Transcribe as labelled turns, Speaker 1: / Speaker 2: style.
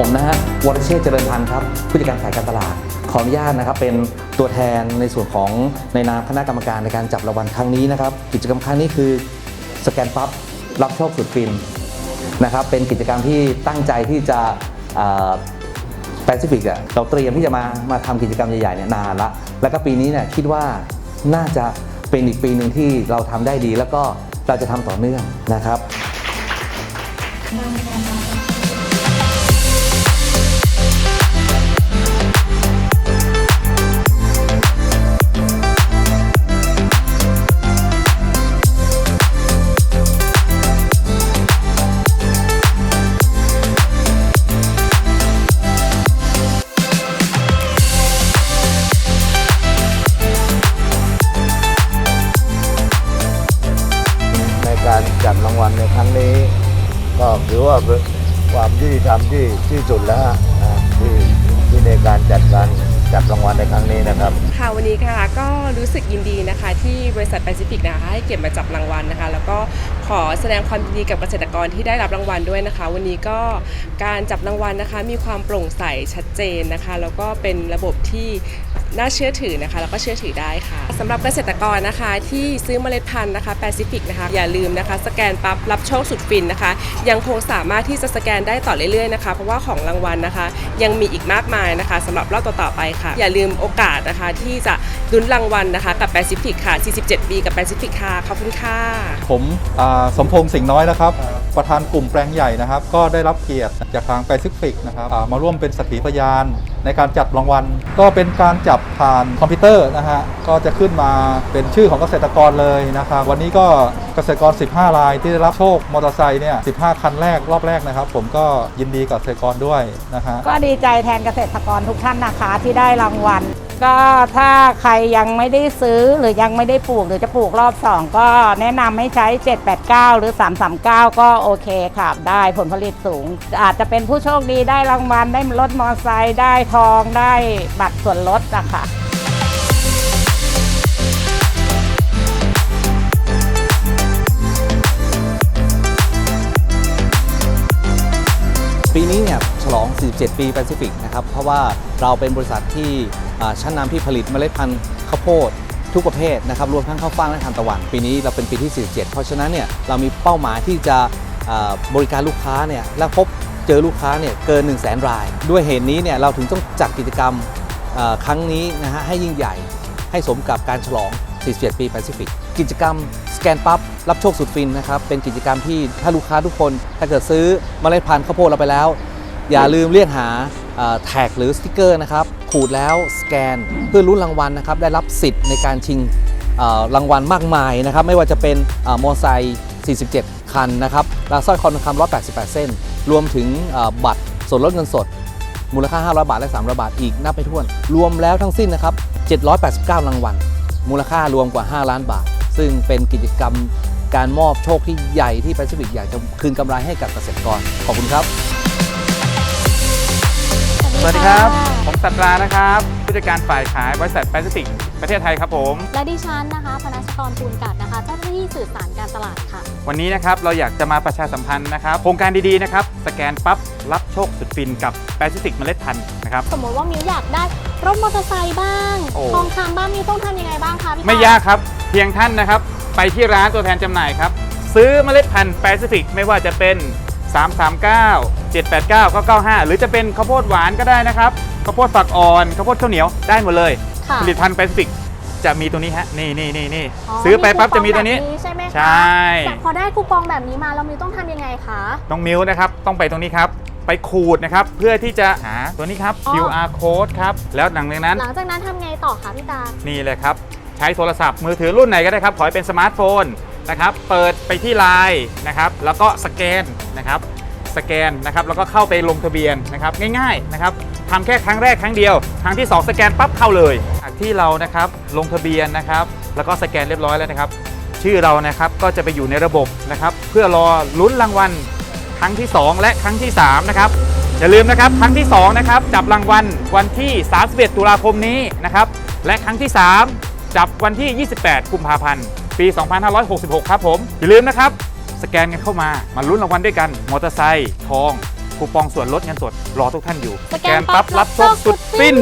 Speaker 1: ผมนะฮะวรเชษเจริญพันธ์ครับผู้จัดการฝ่ายการตลาด ขออนุญาตนะครับเป็นตัวแทนในส่วนของในนามคณะกรรมการในการจับรางวัลครั้งนี้นะครับ กิจกรรมครั้งนี้คือสแกนปั๊บรับโชคสุดฟินนะครับเป็นกิจกรรมที่ตั้งใจที่จะแปซิฟิกอะเราเตรียมที่จะมามาทำกิจกรรมใหญ่ๆเนี่ยนานละแล้วก็ปีนี้เนี่ยคิดว่าน่าจะเป็นอีกปีหนึ่งที่เราทำได้ดี แล้วก็เราจะทำต่อเนื่องนะครับ
Speaker 2: นี้ ก็ถือว่าเป็นความยุติธรรมที่ที่สุดแล้วฮะที่ที่ในการจัดการจัดรางวัลในครั้งนี้นะครับ
Speaker 3: ค่ะวันนี้ค่ะก็รู้สึกยินดีนะคะ ที่บริษัทแปซิฟิกนะคะให้เกียรติมาจับรางวัลนะคะ แล้วก็ขอแสดงความยินดีกับเกษตรกรที่ได้รับรางวัลด้วยนะคะ วันนี้ก็การจับรางวัลนะคะ มีความโปร่งใสชัดเจนนะคะ แล้วก็เป็นระบบที่ น่าเชื่อถือนะคะ แล้วก็เชื่อถือได้ค่ะสำหรับเกษตรกรนะคะที่ซื้อเมล็ดพันธุ์นะคะแปซิฟิกนะคะอย่าลืมนะคะ สแกนปั๊บรับโชคสุดฟินนะคะ ยังคงสามารถที่จะสแกนได้ต่อเรื่อยๆนะคะ เพราะว่าของรางวัลนะคะ ยังมีอีกมากมายนะคะสำหรับรอบต่อๆไปค่ะ อย่าลืมโอกาสนะคะที่จะลุ้นรางวัลนะคะกับแปซิฟิกค่ะ 47 ปีกับแปซิฟิกค่ะขอบคุณค่ะ
Speaker 4: ผมสมพงษ์สิงห์น้อยนะครับ ประธานกลุ่มแปลงใหญ่นะครับ ก็ได้รับเกียรติจากทางแปซิฟิกนะครับมาร่วมเป็นสักขีพยาน ในการจัดรางวัล ก็เป็นการจับผ่านคอมพิวเตอร์นะฮะก็จะขึ้นมาเป็นชื่อของเกษตรกรเลยนะครับวันนี้ก็เกษตรกร 15 รายที่ได้รับโชคมอเตอร์ไซค์เนี่ย 15 คันแรกรอบแรกนะครับ ผมก็ยินดีกับเกษตรกรด้วยนะฮะ
Speaker 5: ก็ดีใจแทนเกษตรกรทุกท่านนะคะที่ได้รางวัลก็ถ้าใครยังไม่ได้ซื้อหรือยังไม่ได้ปลูกหรือจะปลูกรอบ 2 ก็แนะนำให้ใช้ 789 หรือ 339 ก็โอเคค่ะ ได้ผลผลิตสูง อาจจะเป็นผู้โชคดีได้รางวัลได้รถมอเตอร์ไซค์ได้ทองได้บัตรส่วนลดนะคะ
Speaker 1: ปีนี้เนี่ยฉลอง 47 ปีแปซิฟิกนะครับ เพราะว่าเราเป็นบริษัทที่ ชั้นนำที่ผลิตเมล็ดพันธุ์ข้าวโพดทุกประเภทนะครับรวมทั้งข้าวฟ่างและทานตะวัน ปีนี้เราเป็นปีที่ 47 เพราะฉะนั้นเนี่ยเรามีเป้าหมายที่จะบริการลูกค้าเนี่ยและพบเจอลูกค้าเนี่ยเกิน 1 0 0 0 0แสนราย ด้วยเหตุนี้เนี่ยเราถึงต้องจัดกิจกรรมครั้งนี้นะฮะให้ยิ่งใหญ่ให้สมกับการฉลอง 47 ปีแปซิฟิกกิจกรรมสแกนปั๊บรับโชคสุดฟินนะครับเป็นกิจกรรมที่ถ้าลูกค้าทุกคนถ้าเกิดซื้อเมล็ดพันธุ์ข้าวโพดเราไปแล้ว อย่าลืมเรียกหาแท็กหรือสติกเกอร์นะครับขูดแล้วสแกน เพื่อลุ้นรางวัลนะครับได้รับสิทธิ์ในการชิงรางวัลมากมายนะครับไม่ว่าจะเป็นเออมอไซค์47 คันนะครับละสร้อยคอทองคำ188 เส้น รวมถึงบัตรส่วนลดเงินสด มูลค่า 500 บาท และ 300 บาท อีกนับไปถ้วน รวมแล้วทั้งสิ้นนะครับ 789 รางวัล มูลค่ารวมกว่า 5 ล้านบาท ซึ่งเป็นกิจกรรมการมอบโชคที่ใหญ่ที่แปซิฟิกอยากจะคืนกำไรให้กับเกษตรกร ขอบคุณครับ
Speaker 6: สวัสดีครับ ผมสัตรานะครับผู้จัดการฝ่ายขายบริษัทแปซิฟิกประเทศไทยครับผม
Speaker 7: และดิฉันนะคะพนัสกรปูนกัดนะคะเจ้าหน้าที่สื่อสารการตลาดค่ะ
Speaker 6: วันนี้นะครับเราอยากจะมาประชาสัมพันธ์นะครับโครงการดีๆนะครับสแกนปั๊บรับโชคสุดฟินกับแปซิฟิกเมล็ดพันธุ์นะครับ
Speaker 7: สมมติว่ามิวอยากได้รถมอเตอร์ไซค์บ้าง
Speaker 6: โอ้
Speaker 7: ทองคำบ้างมิวต้องทำยังไงบ้างคะพี่
Speaker 6: ไม่
Speaker 7: ต
Speaker 6: ยากครับ เพียงท่านนะครับ ไปที่ร้านตัวแทนจำหน่ายครับ ซื้อเมล็ดพันธุ์แปซิฟิกไม่ว่าจะเป็น 339 789 995 หรือจะเป็นข้าวโพดหวานก็ได้นะครับข้าวโพดฝักอ่อนข้าวโพดข้าวเหนียวได้หมดเลย
Speaker 7: ค่ะ
Speaker 6: ผลิตภัณฑ์แปซิฟิกจะมีตัวนี้ฮะนี่นี่นี่นี่
Speaker 7: อ๋อ
Speaker 6: ซื้อไปปั๊บ
Speaker 7: คูป
Speaker 6: จะ
Speaker 7: อง
Speaker 6: มีตัวนี้
Speaker 7: แบบใช่ไหมคะ
Speaker 6: ใช่
Speaker 7: แต่พอได้คูปองแบบนี้มาแล้วมิวต้องทำยังไงคะ
Speaker 6: น้องมิวนะครับต้องไปตรงนี้ครับ ไปขูดนะครับ เพื่อที่จะหาตัวนี้ครับ
Speaker 7: อ๋อ
Speaker 6: QR code ครับแล้วหลังจากนั้น
Speaker 7: หลังจากนั้นทำไงต่อคะพี่ตา
Speaker 6: นี่เลยครับ ใช้โทรศัพท์มือถือรุ่นไหนก็ได้ครับ ขอให้เป็นสมาร์ทโฟนนะครับ เปิดไปที่ไลน์นะครับ แล้วก็สแกนนะครับ สแกนนะครับแล้วก็เข้าไปลงทะเบียนนะครับง่ายๆนะครับทำแค่ครั้งแรกครั้งเดียว ครั้งที่ 2 สแกนปั๊บเข้าเลยจากที่เรานะครับลงทะเบียนนะครับแล้วก็สแกนเรียบร้อยแล้วนะครับ ชื่อเรานะครับก็จะไปอยู่ในระบบนะครับเพื่อรอลุ้นรางวัลครั้งที่ 2 และครั้งที่3นะครับอย่าลืมนะครับครั้งที่2นะครับจับรางวัลวันที่ 31 ตุลาคมนี้นะครับและครั้งที่ 3 จับวันที่ 28 กุมภาพันธ์ ปี 2566 ครับผมอย่าลืมนะครับ สแกนกันเข้ามา มาลุ้นรางวัลด้วยกัน มอเตอร์ไซค์ทองคูปองส่วนลดเงินสดรอทุกท่านอยู่
Speaker 7: สแกนปั๊บรับโชคสุดฟิน